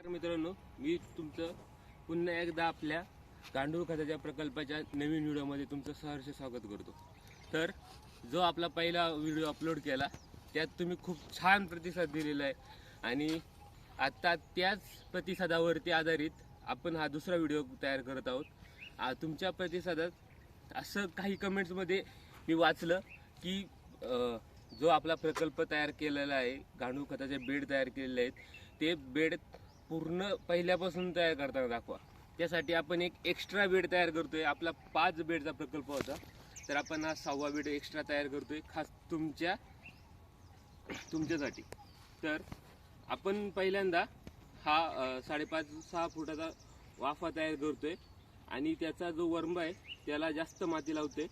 तर मित्रांनो मी तुमचं पुन्हा एकदा आपल्या गांडूळ खताच्या प्रकल्पाच्या नवीन व्हिडिओमध्ये तुमचं सहर्ष स्वागत करतो. तर जो आपला पहिला व्हिडिओ अपलोड केला त्यात तुम्ही खूप छान प्रतिसाद दिलेला आहे आणि आत्ता त्याच प्रतिसादावरती आधारित आपण हा दुसरा व्हिडिओ तयार करत आहोत. तुमच्या प्रतिसादात असं काही कमेंट्समध्ये मी वाचलं की जो आपला प्रकल्प तयार केलेला आहे गांडूळ खताचे बेड तयार केलेले आहेत ते बेड पूर्ण पहिल्यापासून तयार करताना दाखवा. त्यासाठी आपण एक एक्स्ट्रा बेड तयार करतोय. आपला पाच बेडचा प्रकल्प होता. तर आपण हा सहावा बेड एक्स्ट्रा तयार करतोय. खास तुमच्या तुमच्यासाठी. तर आपण पहिल्यांदा हा साडेपाच सहा फुटाचा वाफा तयार करतोय. आणि त्याचा जो वर्म आहे त्याला जास्त माती लावते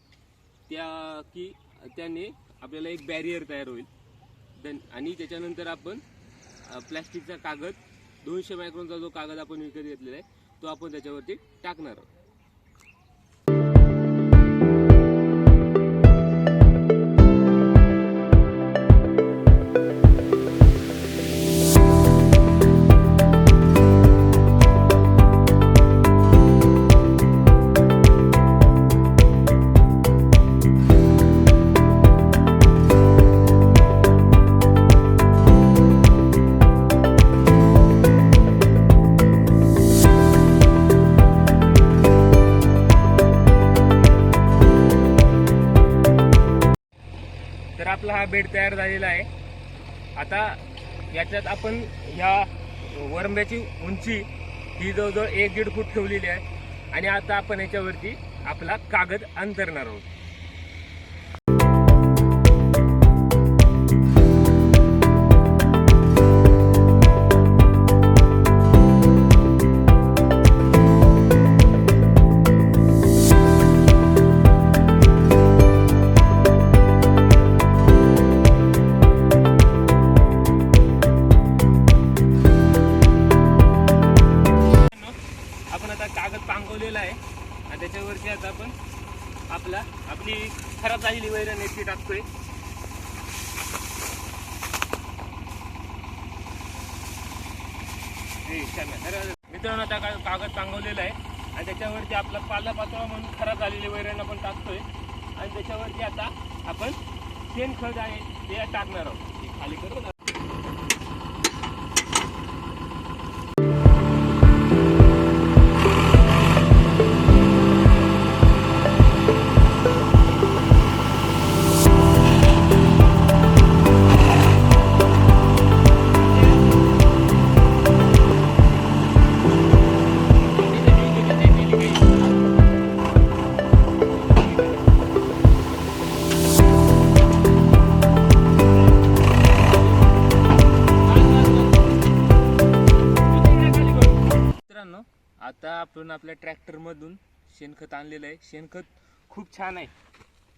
त्या की त्याने आपल्याला एक बॅरियर तयार होईल. देन आणि त्याच्यानंतर आपण प्लॅस्टिकचा कागद दोनशे मायक्रोनचा जो कागद आपण विकत घेतलेला आहे तो आपण त्याच्यावरती टाकणार आहोत. बेड तयार झालेला आहे. आता याच्यात आपण ह्या वरंब्याची उंची ही जवळजवळ एक दीड फूट ठेवलेली आहे. आणि आता आपण याच्यावरती आपला कागद अंतरणार आहोत. कागद आहे. आणि त्याच्यावरती आता आपण आपला आपली खराब झालेली वैरण ती टाकतोय. मित्रांनो आता का- कागद सांगवलेला आहे. आणि त्याच्यावरती आपला पाला पातळ म्हणून खराब झालेली वैरण आपण टाकतोय. आणि त्याच्यावरती आता आपण शेणखत आहे ते टाकणार आहोत. खाली करू आपण आपल्या ट्रॅक्टरमधून शेणखत आणलेलं आहे. शेणखत खूप छान आहे.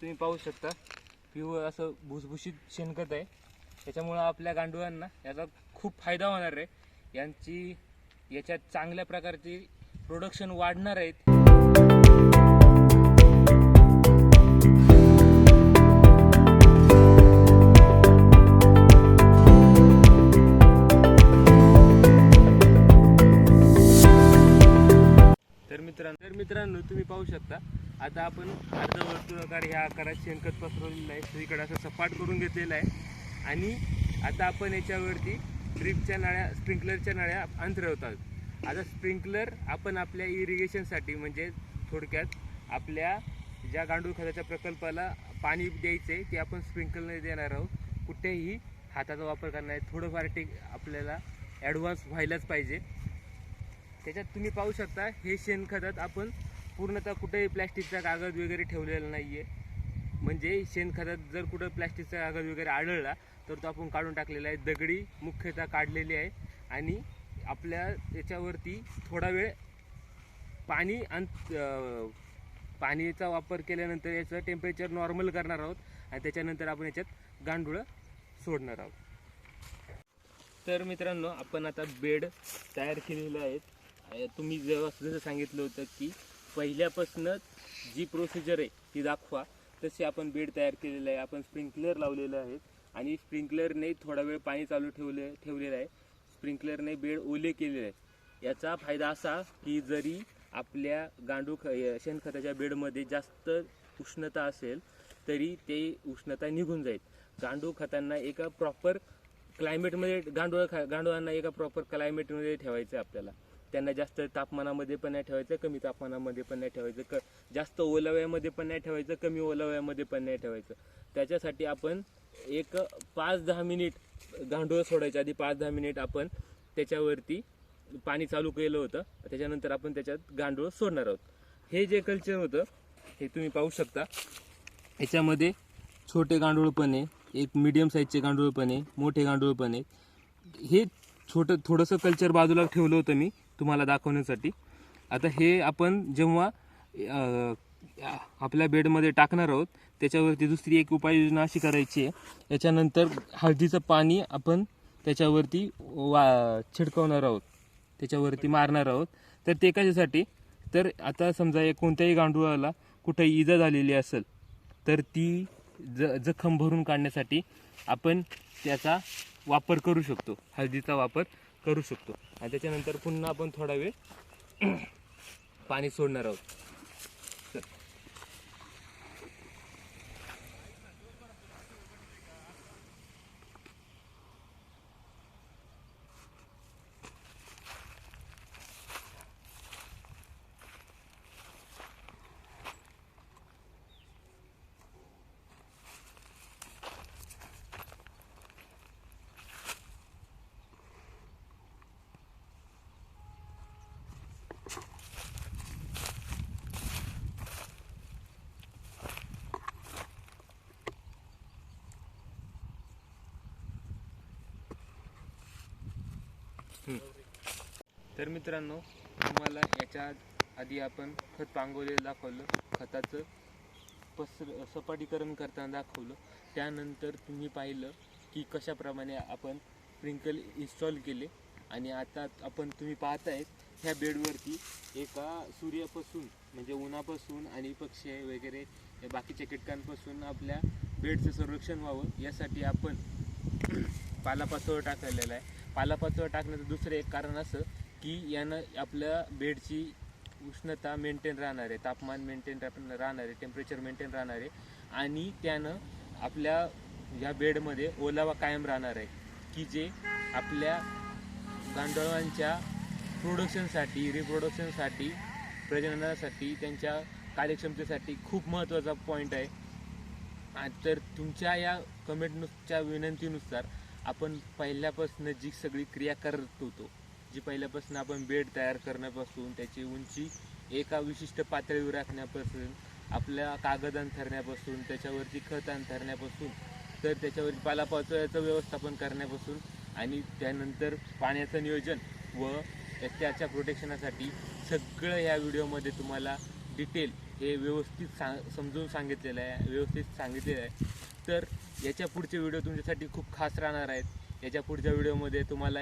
तुम्ही पाहू शकता. प्युअर असं भुसभुशीत शेणखत आहे. त्याच्यामुळं आपल्या गांडुळांना याचा खूप फायदा होणार आहे. यांची याच्यात चांगल्या प्रकारची प्रोडक्शन वाढणार आहेत. मित्रांनो तुम्ही पाहू शकता. आता आपण अर्धवर्तुळाकार ह्या आकारात शेणखत पसरवलेलं आहे. सगळीकडे असं सपाट करून घेतलेलं आहे. आणि आता आपण याच्यावरती ड्रिपच्या नळ्या स्प्रिंकलरच्या नळ्या अंतरवतात आता स्प्रिंकलर आपण आपल्या इरिगेशनसाठी म्हणजे थोडक्यात आपल्या ज्या गांडूळ खताच्या प्रकल्पाला पाणी द्यायचं आहे ते आपण स्प्रिंकलर देणार आहोत. कुठेही हाताचा वापर करणार आहे थोडंफार टेक आपल्याला ॲडव्हान्स व्हायलाच पाहिजे. त्याच्यात तुम्ही पाहू शकता हे शेणखतात आपण पूर्णतः कुठेही प्लॅस्टिकचा कागद वगैरे ठेवलेला नाही आहे म्हणजे शेणखतात जर कुठं प्लॅस्टिकचा कागद वगैरे आढळला तर तो आपण काढून टाकलेला आहे. दगडी मुख्यतः काढलेली आहे. आणि आपल्या याच्यावरती थोडा वेळ पाणी आणि पाणीचा वापर केल्यानंतर याचं टेम्परेचर नॉर्मल करणार आहोत. आणि त्याच्यानंतर आपण याच्यात गांडुळं सोडणार आहोत. तर मित्रांनो आपण आता बेड तयार केलेले आहेत. तुम्ही जेव्हा जसं सांगितलं होतं की पहिल्यापासूनच जी प्रोसिजर आहे ती दाखवा. तसे आपण बेड तयार केलेलं आहे आपण स्प्रिंकलर लावलेलं आहे आणि स्प्रिंकलरने थोडा वेळ पाणी चालू ठेवले ठेवलेलं आहे. स्प्रिंकलरने बेड ओले केलेले आहे याचा फायदा असा की जरी आपल्या गांडूळ ख शेणखताच्या बेडमध्ये जास्त उष्णता असेल तरी ते उष्णता निघून जाईल. गांडूळ खतांना एका प्रॉपर क्लायमेटमध्ये गांडूळ खा गांडूळांना एका प्रॉपर क्लायमेटमध्ये ठेवायचं आहे आपल्याला. त्यांना जास्त तापमानामध्ये पण नाही ठेवायचं कमी तापमानामध्ये पण नाही ठेवायचं क जास्त ओलाव्यामध्ये पण नाही ठेवायचं कमी ओलाव्यामध्ये पण नाही ठेवायचं. त्याच्यासाठी आपण एक पाच दहा मिनिट गांडूळ सोडायच्या आधी पाच दहा मिनिट आपण त्याच्यावरती पाणी चालू केलं होतं त्याच्यानंतर आपण त्याच्यात गांडूळ सोडणार आहोत. हे जे कल्चर होतं हे तुम्ही पाहू शकता. याच्यामध्ये छोटे गांडूळ पण आहे एक मिडियम साईजचे गांडूळ पण आहे मोठे गांडूळ पण आहे. हे छोटं थोडंसं कल्चर बाजूला ठेवलं होतं मी तुम्हाला दाखवण्यासाठी. आता हे आपण जेव्हा आपल्या बेडमध्ये टाकणार आहोत त्याच्यावरती दुसरी एक उपाययोजना अशी करायची आहे. याच्यानंतर हळदीचं पाणी आपण त्याच्यावरती वा छिडकवणार आहोत. त्याच्यावरती मारणार आहोत. तर ते कशासाठी? तर आता समजा या कोणत्याही गांडुळाला कुठे इजा झालेली असेल तर ती ज जखम भरून काढण्यासाठी आपण त्याचा वापर करू शकतो. हळदीचा वापर करू शकतो. आणि त्याच्यानंतर पुन्हा आपण थोडा वेळ पाणी सोडणार आहोत. तर मित्रांनो तुम्हाला याच्या आधी आपण खत पांगवलेलं दाखवलं. खताचं पसर सपाटीकरण करताना दाखवलं. त्यानंतर तुम्ही पाहिलं की कशाप्रमाणे आपण स्प्रिंकल इन्स्टॉल केले. आणि आता आपण तुम्ही पाहतायत ह्या बेडवरती एका सूर्यापासून म्हणजे उन्हापासून आणि पक्षी वगैरे या बाकीच्या कीटकांपासून आपल्या बेडचं संरक्षण व्हावं. यासाठी आपण पालापाचोळा टाकलेला आहे. पालापाचोळा टाकण्याचं दुसरं एक कारण असं की यानं आपल्या बेडची उष्णता मेंटेन राहणार आहे. तापमान मेंटेन राहणार आहे. टेम्परेचर मेंटेन राहणार आहे. आणि त्यानं आपल्या या बेडमध्ये ओलावा कायम राहणार आहे की जे आपल्या गांडोळांच्या प्रोडक्शनसाठी रिप्रोडक्शनसाठी प्रजननासाठी त्यांच्या कार्यक्षमतेसाठी खूप महत्त्वाचा पॉईंट आहे. तर तुमच्या या कमेंटनुसच्या विनंतीनुसार आपण पहिल्यापासून जी सगळी क्रिया करत होतो जी पहिल्यापासून आपण बेड तयार करण्यापासून त्याची उंची एका विशिष्ट पातळीवर राखण्यापासून आपल्या कागद अंथरण्यापासून त्याच्यावरती खत अंथरण्यापासून तर त्याच्यावरती पालापाचोळ्याचं व्यवस्थापन करण्यापासून आणि त्यानंतर पाण्याचं नियोजन व त्याच्या प्रोटेक्शनासाठी सगळं या व्हिडिओमध्ये तुम्हाला डिटेल हे व्यवस्थित सांग समजून सांगितलेलं आहे व्यवस्थित सांगितलेलं आहे. तर याच्या पुढचे व्हिडिओ तुमच्यासाठी खूप खास राहणार आहेत. याच्या पुढच्या व्हिडिओमध्ये तुम्हाला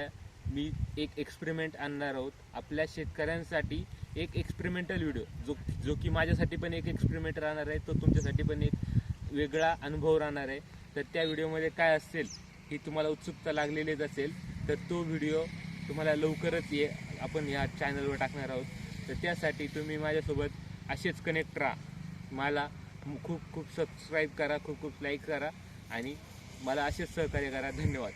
मी एक एक्सपेरिमेंट आणणार आहोत. आपल्या शेतकऱ्यांसाठी एक एक्सपेरिमेंटल व्हिडिओ जो जो की माझ्यासाठी पण एक एक्सपेरिमेंट राहणार आहे. तो तुमच्यासाठी पण एक वेगळा अनुभव राहणार आहे. तर त्या व्हिडिओमध्ये काय असेल ही तुम्हाला उत्सुकता लागलेलीच असेल तर तो व्हिडिओ तुम्हाला लवकरच ये आपण या चॅनलवर टाकणार आहोत. तर त्यासाठी तुम्ही माझ्यासोबत असेच कनेक्ट राहा. मला खूप खूप सबस्क्राईब करा खूप खूप लाईक करा. आणि मला असेच सहकार्य करा. धन्यवाद.